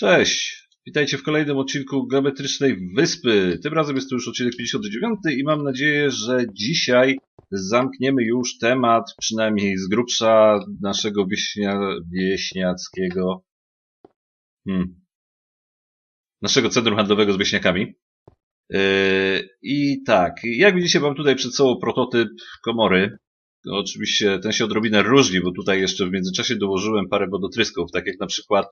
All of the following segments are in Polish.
Cześć! Witajcie w kolejnym odcinku Geometrycznej Wyspy. Tym razem jest to już odcinek 59 i mam nadzieję, że dzisiaj zamkniemy już temat, przynajmniej z grubsza, naszego wieśnia... wieśniackiego... Hmm. Naszego centrum handlowego z wieśniakami. Yy, I tak, jak widzicie mam tutaj przed sobą prototyp komory. Oczywiście ten się odrobinę różni, bo tutaj jeszcze w międzyczasie dołożyłem parę wodotrysków, tak jak na przykład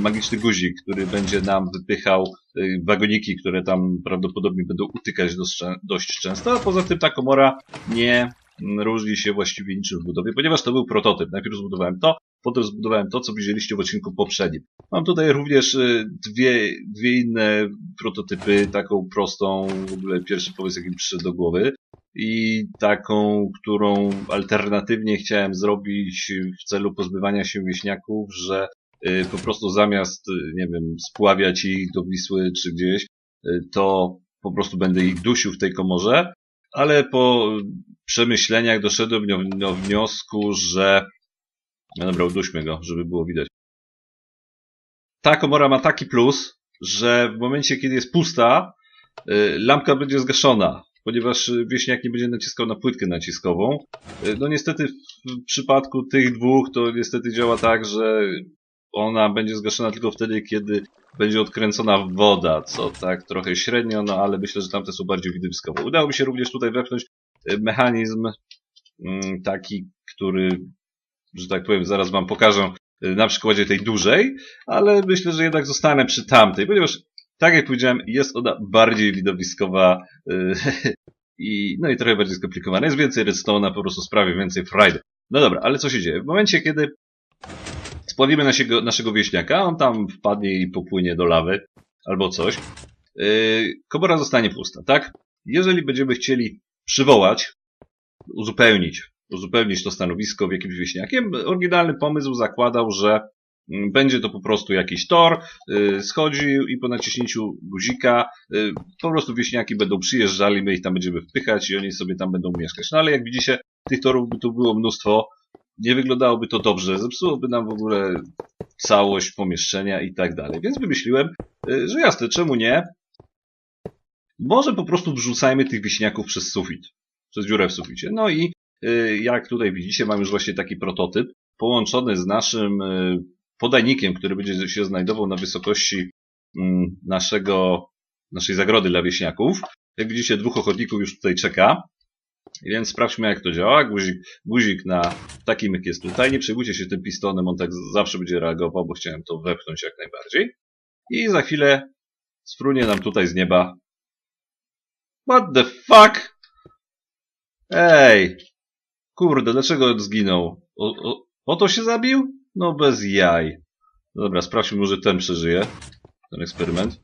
magiczny guzik, który będzie nam wypychał e, wagoniki, które tam prawdopodobnie będą utykać dość, czę- dość często, a poza tym ta komora nie mm, różni się właściwie niczym w budowie, ponieważ to był prototyp. Najpierw zbudowałem to, potem zbudowałem to, co widzieliście w odcinku poprzednim. Mam tutaj również e, dwie, dwie inne prototypy, taką prostą, w ogóle pierwszy pomysł, jaki mi przyszedł do głowy, i taką, którą alternatywnie chciałem zrobić w celu pozbywania się wieśniaków, że po prostu zamiast, y, nie wiem, spławiać ich do Wisły czy gdzieś, y, to po prostu będę ich dusił w tej komorze, ale po przemyśleniach doszedłem do wniosku, że no dobra, uduśmy go, żeby było widać. Ta komora ma taki plus, że w momencie, kiedy jest pusta, y, lampka będzie zgaszona, ponieważ y, wieśniak nie będzie naciskał na płytkę naciskową. Y, No niestety w przypadku tych dwóch to niestety działa tak, że ona będzie zgaszona tylko wtedy, kiedy będzie odkręcona woda, co tak trochę średnio, no ale myślę, że tamte są bardziej widowiskowe. Udało mi się również tutaj wepchnąć y, mechanizm mm, taki, który, że tak powiem, zaraz wam pokażę y, na przykładzie tej dużej, ale myślę, że jednak zostanę przy tamtej, ponieważ tak jak powiedziałem, jest ona bardziej widowiskowa y, i, no i trochę bardziej skomplikowana. Jest więcej redstone'a, po prostu sprawia więcej frajdy. No dobra, ale co się dzieje? W momencie, kiedy spławimy naszego, naszego wieśniaka, on tam wpadnie i popłynie do lawy albo coś, yy, komora zostanie pusta, tak? Jeżeli będziemy chcieli przywołać, uzupełnić, uzupełnić to stanowisko w jakimś wieśniakiem, oryginalny pomysł zakładał, że mm, będzie to po prostu jakiś tor, yy, schodził i po naciśnięciu guzika yy, po prostu wieśniaki będą przyjeżdżali, my ich tam będziemy wpychać i oni sobie tam będą mieszkać. No ale jak widzicie, tych torów by tu było mnóstwo, nie wyglądałoby to dobrze, zepsułoby nam w ogóle całość pomieszczenia i tak dalej. Więc wymyśliłem, y, że jasne, czemu nie? Może po prostu wrzucajmy tych wieśniaków przez sufit, przez dziurę w suficie. No i y, jak tutaj widzicie, mam już właśnie taki prototyp połączony z naszym y, podajnikiem, który będzie się znajdował na wysokości mm, naszego, naszej zagrody dla wieśniaków. Jak widzicie, dwóch ochotników już tutaj czeka. Więc sprawdźmy, jak to działa. Guzik, guzik na taki myk jest tutaj. Nie przejmujcie się tym pistonem, on tak zawsze będzie reagował, bo chciałem to wepchnąć jak najbardziej. I za chwilę sprunie nam tutaj z nieba. What the fuck? Ej! Kurde, dlaczego zginął? O, o, o to się zabił? No bez jaj. Dobra, sprawdźmy, może ten przeżyje. Ten eksperyment.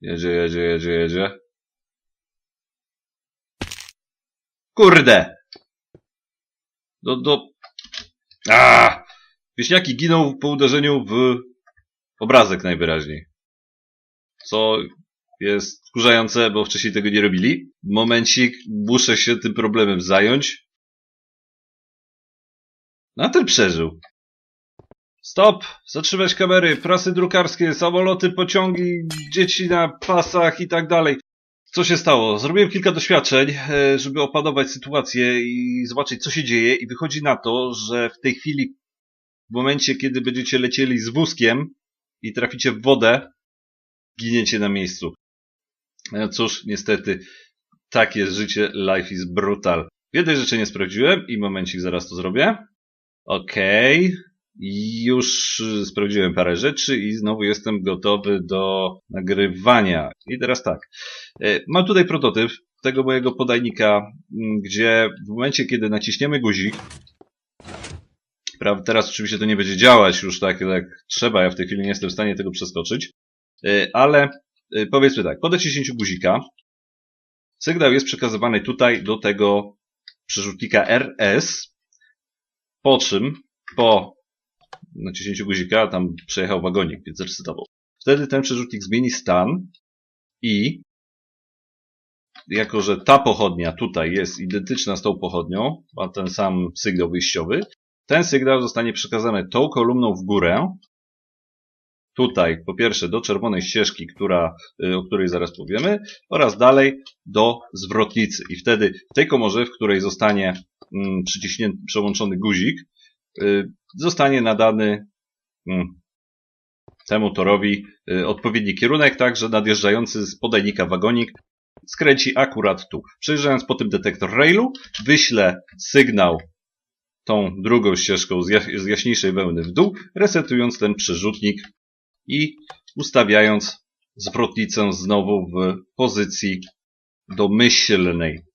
Jedzie, jedzie, jedzie, jedzie. Kurde! Do, do... A! Wieśniaki giną po uderzeniu w obrazek najwyraźniej. Co jest wkurzające, bo wcześniej tego nie robili. Momencik, muszę się tym problemem zająć. No a ten przeżył. Stop! Zatrzymać kamery, prasy drukarskie, samoloty, pociągi, dzieci na pasach i tak dalej. Co się stało? Zrobiłem kilka doświadczeń, e, żeby opanować sytuację i zobaczyć, co się dzieje, i wychodzi na to, że w tej chwili, w momencie, kiedy będziecie lecieli z wózkiem i traficie w wodę, giniecie na miejscu. E, Cóż, niestety, tak jest życie, life is brutal. Jednej rzeczy nie sprawdziłem i momencik, zaraz to zrobię. Okej. Już y, sprawdziłem parę rzeczy i znowu jestem gotowy do nagrywania. I teraz tak. E, Mam tutaj prototyp tego mojego podajnika, m, gdzie w momencie, kiedy naciśniemy guzik, pra- teraz oczywiście to nie będzie działać już tak jak trzeba, ja w tej chwili nie jestem w stanie tego przeskoczyć, e, ale powiedzmy tak, po naciśnięciu guzika sygnał jest przekazywany tutaj do tego przerzutnika RS, po czym po naciśnięciu guzika tam przejechał wagonik, więc zrecytował. Wtedy ten przerzutnik zmieni stan i jako, że ta pochodnia tutaj jest identyczna z tą pochodnią, ma ten sam sygnał wyjściowy, ten sygnał zostanie przekazany tą kolumną w górę. Tutaj, po pierwsze, do czerwonej ścieżki, która, y, o której zaraz powiemy, oraz dalej do zwrotnicy. I wtedy w tej komorze, w której zostanie mm, przyciśnięty, przełączony guzik, zostanie nadany mm, temu torowi y, odpowiedni kierunek, tak, że nadjeżdżający z podajnika wagonik skręci akurat tu. Przejeżdżając po tym detektor railu, wyślę sygnał tą drugą ścieżką z, z jaśniejszej wełny w dół, resetując ten przerzutnik i ustawiając zwrotnicę znowu w pozycji domyślnej.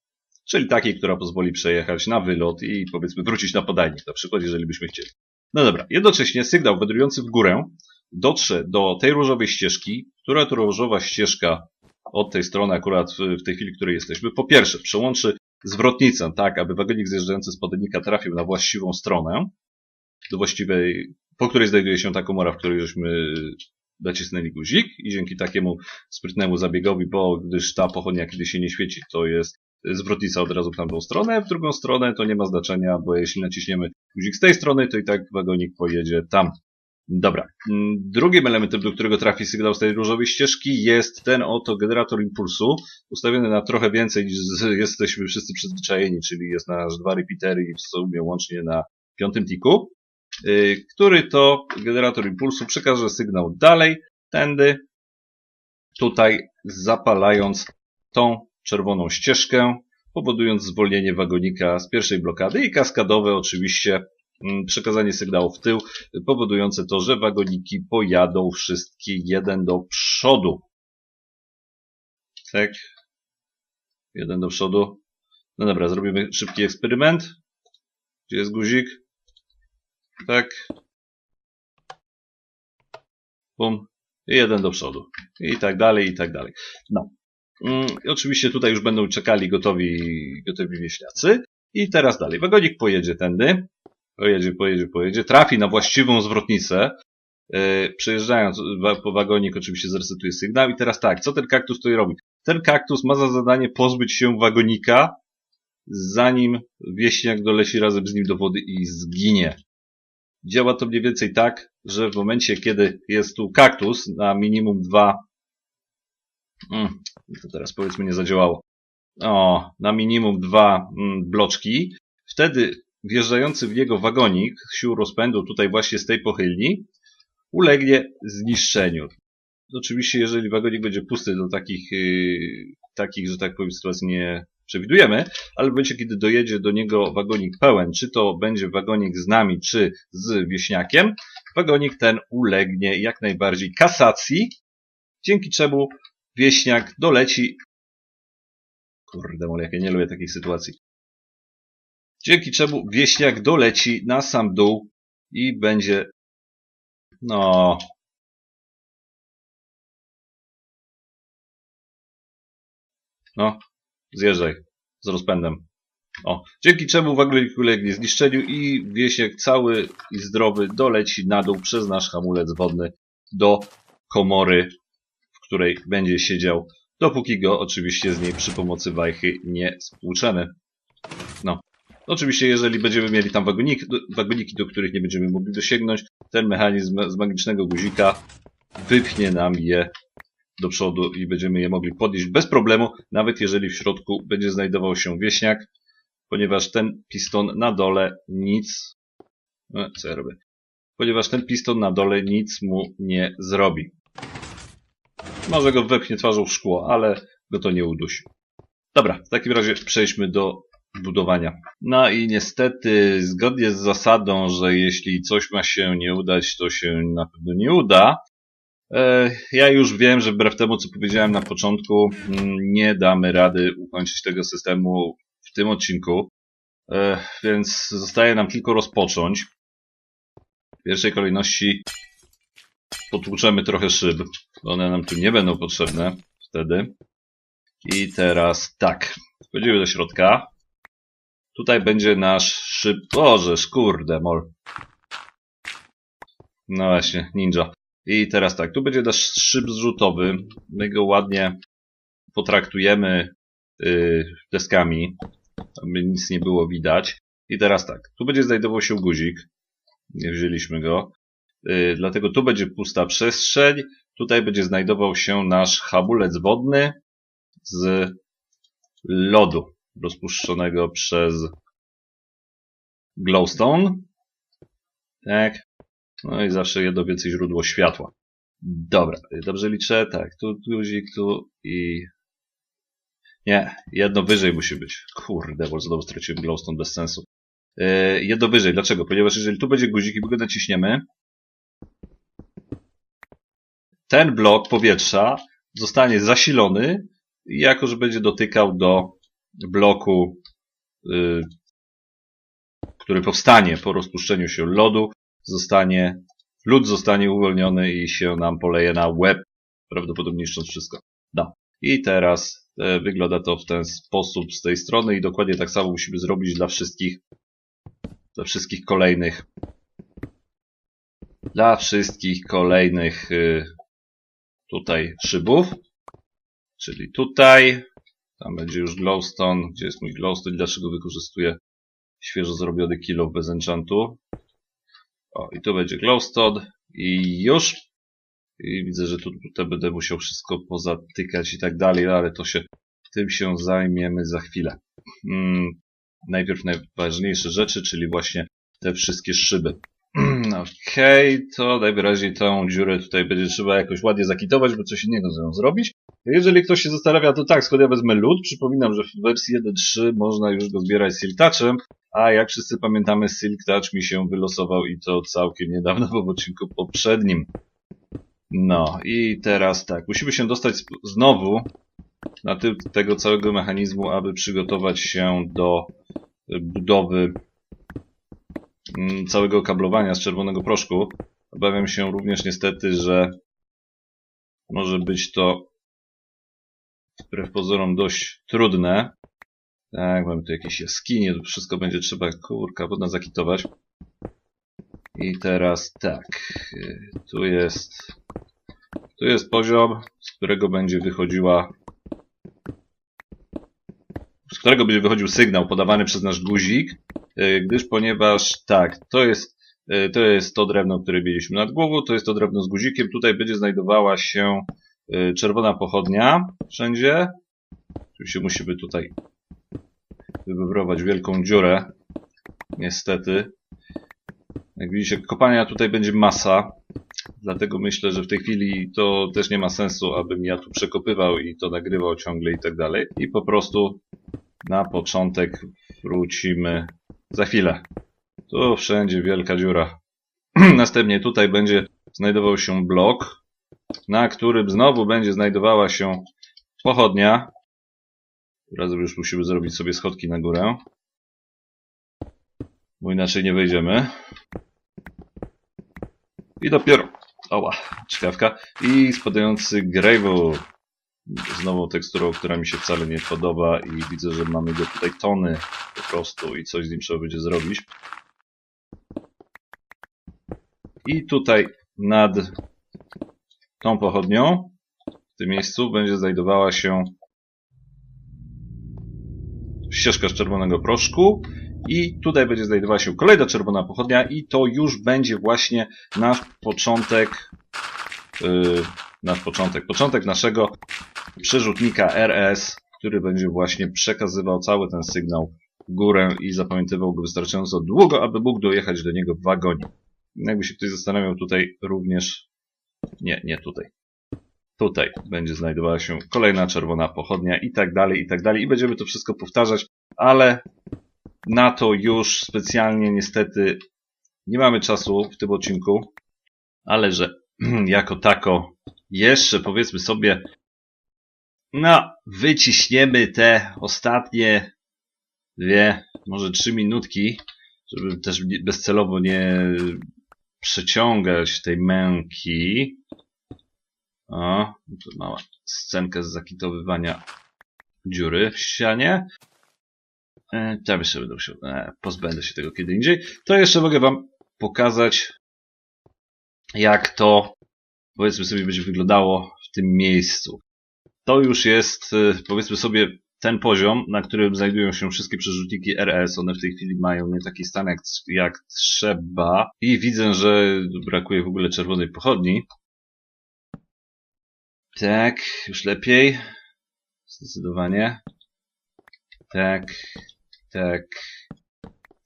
Czyli takiej, która pozwoli przejechać na wylot i powiedzmy wrócić na podajnik, na przykład, jeżeli byśmy chcieli. No dobra, jednocześnie sygnał wędrujący w górę dotrze do tej różowej ścieżki, która to różowa ścieżka? Od tej strony akurat w, tej chwili, w której jesteśmy, po pierwsze przełączy zwrotnicę tak, aby wagonik zjeżdżający z podajnika trafił na właściwą stronę, do właściwej, po której znajduje się ta komora, w której żeśmy nacisnęli guzik i dzięki takiemu sprytnemu zabiegowi, bo gdyż ta pochodnia kiedy się nie świeci, to jest zwrotnica od razu w tamtą stronę, w drugą stronę to nie ma znaczenia, bo jeśli naciśniemy guzik z tej strony, to i tak wagonik pojedzie tam. Dobra. Mm, Drugim elementem, do którego trafi sygnał z tej różowej ścieżki jest ten oto generator impulsu, ustawiony na trochę więcej niż jesteśmy wszyscy przyzwyczajeni, czyli jest na aż dwa repeatery i w sumie łącznie na piątym tiku, yy, który to generator impulsu przekaże sygnał dalej, tędy, tutaj zapalając tą czerwoną ścieżkę, powodując zwolnienie wagonika z pierwszej blokady i kaskadowe oczywiście mm, przekazanie sygnału w tył, powodujące to, że wagoniki pojadą wszystkie jeden do przodu. Tak. Jeden do przodu. No dobra, zrobimy szybki eksperyment. Gdzie jest guzik? Tak. Bum. I jeden do przodu. I tak dalej, i tak dalej. No. Mm, i oczywiście tutaj już będą czekali gotowi, gotowi wieśniacy. I teraz dalej. Wagonik pojedzie tędy. Pojedzie, pojedzie, pojedzie. Trafi na właściwą zwrotnicę. Yy, przejeżdżając po wagonik oczywiście zresetuje sygnał. I teraz tak, co ten kaktus tutaj robi? Ten kaktus ma za zadanie pozbyć się wagonika, zanim wieśniak doleci razem z nim do wody i zginie. Działa to mniej więcej tak, że w momencie, kiedy jest tu kaktus na minimum dwa. Mm, to teraz powiedzmy nie zadziałało. O, na minimum dwa mm, bloczki. Wtedy wjeżdżający w niego wagonik sił rozpędu tutaj właśnie z tej pochylni ulegnie zniszczeniu. Oczywiście, jeżeli wagonik będzie pusty, to takich, yy, takich, że tak powiem, sytuacji nie przewidujemy, ale w momencie, kiedy dojedzie do niego wagonik pełen, czy to będzie wagonik z nami, czy z wieśniakiem, wagonik ten ulegnie jak najbardziej kasacji, dzięki czemu wieśniak doleci. Kurde, mole, jak ja nie lubię takich sytuacji. Dzięki czemu wieśniak doleci na sam dół i będzie. No. No, zjeżdżaj z rozpędem. O, dzięki czemu wagonik ulegnie zniszczeniu i wieśniak cały i zdrowy doleci na dół przez nasz hamulec wodny do komory, której będzie siedział, dopóki go oczywiście z niej przy pomocy wajchy nie spłuczemy. No. Oczywiście, jeżeli będziemy mieli tam wagoniki, wagoniki, do których nie będziemy mogli dosięgnąć, ten mechanizm z magicznego guzika wypchnie nam je do przodu i będziemy je mogli podnieść bez problemu, nawet jeżeli w środku będzie znajdował się wieśniak, ponieważ ten piston na dole nic. E, co ja robię? Ponieważ ten piston na dole nic mu nie zrobi. Może go wepchnie twarzą w szkło, ale go to nie udusi. Dobra, w takim razie przejdźmy do budowania. No i niestety, zgodnie z zasadą, że jeśli coś ma się nie udać, to się na pewno nie uda, E, Ja już wiem, że wbrew temu, co powiedziałem na początku, mm, nie damy rady ukończyć tego systemu w tym odcinku, E, więc zostaje nam tylko rozpocząć. W pierwszej kolejności potłuczemy trochę szyb, one nam tu nie będą potrzebne wtedy. I teraz tak, wchodzimy do środka. Tutaj będzie nasz szyb... Boże, kurde, mol. No właśnie, ninja. I teraz tak, tu będzie nasz szyb zrzutowy. My go ładnie potraktujemy yy, deskami, aby nic nie było widać. I teraz tak, tu będzie znajdował się guzik. Nie wzięliśmy go. Yy, dlatego tu będzie pusta przestrzeń. Tutaj będzie znajdował się nasz hamulec wodny z lodu rozpuszczonego przez glowstone. Tak. No i zawsze jedno więcej źródło światła. Dobra, dobrze liczę? Tak, tu guzik, tu i... Nie, jedno wyżej musi być. Kurde, bo znowu straciłem glowstone bez sensu. Yy, jedno wyżej, dlaczego? Ponieważ jeżeli tu będzie guzik i my go naciśniemy, ten blok powietrza zostanie zasilony i jako, że będzie dotykał do bloku, yy, który powstanie po rozpuszczeniu się lodu, zostanie, lód zostanie uwolniony i się nam poleje na łeb, prawdopodobnie niszcząc wszystko. No. I teraz e, wygląda to w ten sposób z tej strony i dokładnie tak samo musimy zrobić dla wszystkich, dla wszystkich kolejnych, dla wszystkich kolejnych y, tutaj szybów. Czyli tutaj, tam będzie już glowstone. Gdzie jest mój glowstone? Dlaczego wykorzystuję świeżo zrobiony kilo bez enchantu? O, i tu będzie glowstone. I już. I widzę, że tu, tutaj będę musiał wszystko pozatykać i tak dalej, ale to się, tym się zajmiemy za chwilę. Hmm, najpierw najważniejsze rzeczy, czyli właśnie te wszystkie szyby. Okej, okay, to najwyraźniej tą dziurę tutaj będzie trzeba jakoś ładnie zakitować, by coś innego z nią zrobić. Jeżeli ktoś się zastanawia, to tak, skąd ja wezmę lód. Przypominam, że w wersji 1.3 można już go zbierać Silk Touchem, a jak wszyscy pamiętamy, Silk Touch mi się wylosował i to całkiem niedawno, bo w odcinku poprzednim. No i teraz tak, musimy się dostać znowu na tył tego całego mechanizmu, aby przygotować się do budowy mm, całego kablowania z czerwonego proszku. Obawiam się również niestety, że może być to wbrew pozorom dość trudne. Tak, mamy tu jakieś jaskinie, tu wszystko będzie trzeba, kurka, wodna zakitować. I teraz tak, tu jest, tu jest poziom, z którego będzie wychodziła, z którego będzie wychodził sygnał podawany przez nasz guzik, gdyż ponieważ, tak, to jest, to jest to drewno, które mieliśmy nad głową, to jest to drewno z guzikiem, tutaj będzie znajdowała się czerwona pochodnia wszędzie. Oczywiście musimy tutaj wywibrować wielką dziurę. Niestety. Jak widzicie, kopania tutaj będzie masa. Dlatego myślę, że w tej chwili to też nie ma sensu, abym ja tu przekopywał i to nagrywał ciągle i tak dalej. I po prostu na początek wrócimy za chwilę. Tu wszędzie wielka dziura. Następnie tutaj będzie znajdował się blok, na którym znowu będzie znajdowała się pochodnia. Razem już musimy zrobić sobie schodki na górę. Bo inaczej nie wejdziemy. I dopiero... Oła, czkawka. I spadający Gravel. Znowu teksturą, która mi się wcale nie podoba i widzę, że mamy go tutaj tony po prostu i coś z nim trzeba będzie zrobić. I tutaj nad tą pochodnią w tym miejscu będzie znajdowała się ścieżka z czerwonego proszku i tutaj będzie znajdowała się kolejna czerwona pochodnia i to już będzie właśnie nasz początek yy, nasz początek, początek naszego przerzutnika RS, który będzie właśnie przekazywał cały ten sygnał w górę i zapamiętywał go wystarczająco długo, aby mógł dojechać do niego w wagonie. Jakby się ktoś zastanawiał, tutaj również nie, nie tutaj. Tutaj będzie znajdowała się kolejna czerwona pochodnia i tak dalej, i tak dalej. I będziemy to wszystko powtarzać, ale na to już specjalnie niestety nie mamy czasu w tym odcinku, ale że jako tako jeszcze powiedzmy sobie no, wyciśniemy te ostatnie dwie, może trzy minutki, żeby też bezcelowo nie przeciągać tej męki. O, tu mała scenka z zakitowywania dziury w ścianie. E, tam jeszcze będę musiał, e, pozbędę się tego kiedy indziej. To jeszcze mogę wam pokazać, jak to, powiedzmy sobie, będzie wyglądało w tym miejscu. To już jest, e, powiedzmy sobie, ten poziom, na którym znajdują się wszystkie przerzutniki RS. One w tej chwili mają nie taki stan jak, jak trzeba. I widzę, że brakuje w ogóle czerwonej pochodni. Tak, już lepiej. Zdecydowanie. Tak, tak,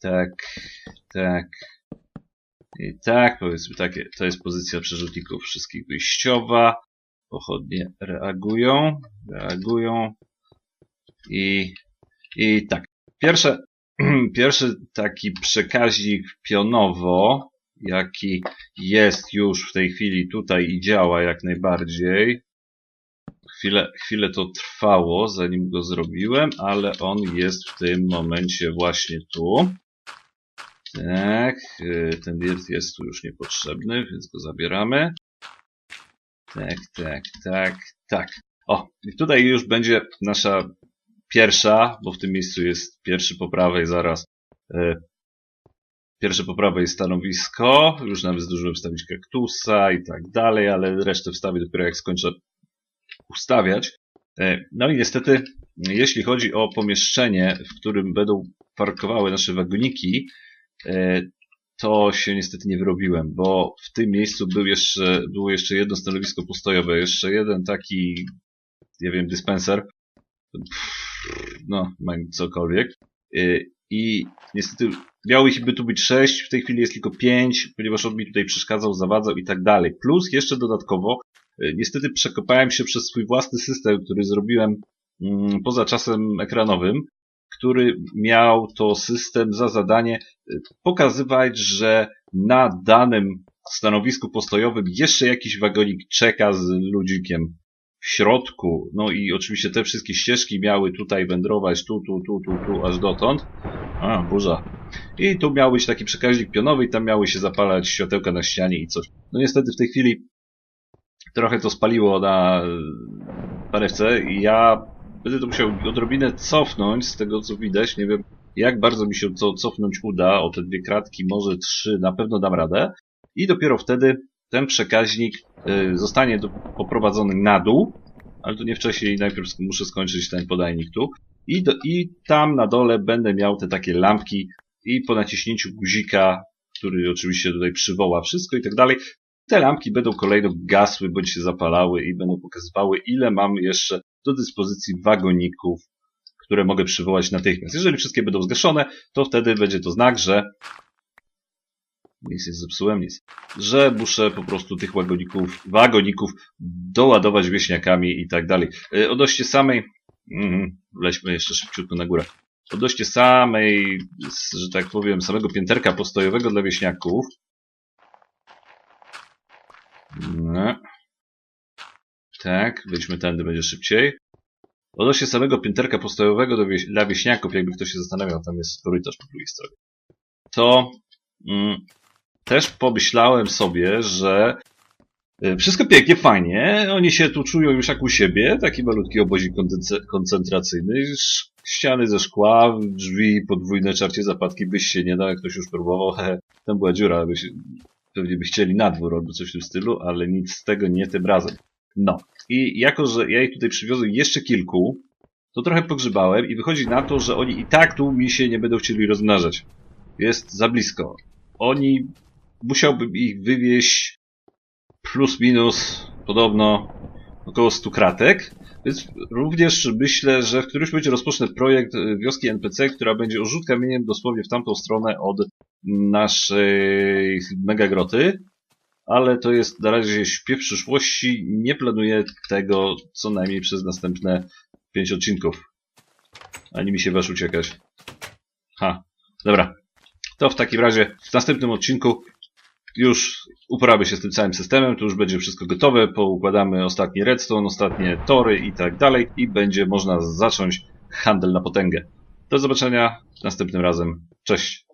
tak, tak. I tak, powiedzmy takie, to jest pozycja przerzutników wszystkich wyjściowa. Pochodnie reagują, reagują. I, i tak. Pierwsze, pierwszy taki przekaźnik pionowo, jaki jest już w tej chwili tutaj i działa jak najbardziej. Chwilę, chwilę to trwało, zanim go zrobiłem, ale on jest w tym momencie właśnie tu. Tak, y, ten dirt jest tu już niepotrzebny, więc go zabieramy. Tak, tak, tak, tak. O, i tutaj już będzie nasza pierwsza, bo w tym miejscu jest pierwszy po prawej zaraz. E, pierwsze po prawej stanowisko. Już nawet zdążyłem wstawić kaktusa i tak dalej, ale resztę wstawię dopiero jak skończę ustawiać. E, no i niestety, jeśli chodzi o pomieszczenie, w którym będą parkowały nasze wagoniki, e, to się niestety nie wyrobiłem, bo w tym miejscu był jeszcze, było jeszcze jedno stanowisko postojowe, jeszcze jeden taki, nie wiem, dispenser, no, cokolwiek. Y, I niestety miało ich by tu być sześć, w tej chwili jest tylko pięć, ponieważ on mi tutaj przeszkadzał, zawadzał i tak dalej. Plus jeszcze dodatkowo, y, niestety przekopałem się przez swój własny system, który zrobiłem mm, poza czasem ekranowym, który miał to system za zadanie y, pokazywać, że na danym stanowisku postojowym jeszcze jakiś wagonik czeka z ludzikiem w środku. No i oczywiście te wszystkie ścieżki miały tutaj wędrować tu, tu, tu, tu, tu, aż dotąd. A, burza. I tu miał być taki przekaźnik pionowy i tam miały się zapalać światełka na ścianie i coś. No niestety w tej chwili trochę to spaliło na parewce ja będę to musiał odrobinę cofnąć z tego co widać. Nie wiem jak bardzo mi się to cofnąć uda. O te dwie kratki, może trzy, na pewno dam radę. I dopiero wtedy ten przekaźnik y, zostanie poprowadzony na dół, ale to nie wcześniej, najpierw muszę skończyć ten podajnik tu. I, do, I tam na dole będę miał te takie lampki i po naciśnięciu guzika, który oczywiście tutaj przywoła wszystko i tak dalej, te lampki będą kolejno gasły bądź się zapalały i będą pokazywały, ile mam jeszcze do dyspozycji wagoników, które mogę przywołać natychmiast. Jeżeli wszystkie będą zgaszone, to wtedy będzie to znak, że nic nie zepsułem, nic. Że muszę po prostu tych wagoników, wagoników doładować wieśniakami i tak dalej. E, odnośnie samej, mm, lećmy jeszcze szybciutko na górę. Odnośnie samej, że tak powiem, samego pięterka postojowego dla wieśniaków. No. Tak, wejdźmy tędy, będzie szybciej. Odnośnie samego pięterka postojowego wieś dla wieśniaków, jakby ktoś się zastanawiał, tam jest korytarz po drugiej stronie. To mm, też pomyślałem sobie, że e, wszystko pięknie, fajnie. Oni się tu czują już jak u siebie. Taki malutki obozik koncentracyjny. Ściany ze szkła, drzwi, podwójne czarcie zapadki byś się nie dał, jak ktoś już próbował. He, tam była dziura, by się, pewnie by chcieli na dwór albo coś w tym stylu, ale nic z tego nie tym razem. No. I jako, że ja ich tutaj przywiozłem jeszcze kilku, to trochę pogrzebałem i wychodzi na to, że oni i tak tu mi się nie będą chcieli rozmnażać. Jest za blisko. Oni musiałbym ich wywieźć plus minus podobno około 100 kratek. Więc również myślę, że w którymś momencie rozpocznę projekt e, wioski NPC, która będzie orzut kamieniem dosłownie w tamtą stronę od naszej megagroty. Ale to jest na razie śpiew przyszłości. Nie planuję tego co najmniej przez następne 5 odcinków. Ani mi się wasz uciekać. Ha, dobra. To w takim razie w następnym odcinku już uporamy się z tym całym systemem, to już będzie wszystko gotowe, poukładamy ostatni redstone, ostatnie tory i tak dalej i będzie można zacząć handel na potęgę. Do zobaczenia następnym razem. Cześć!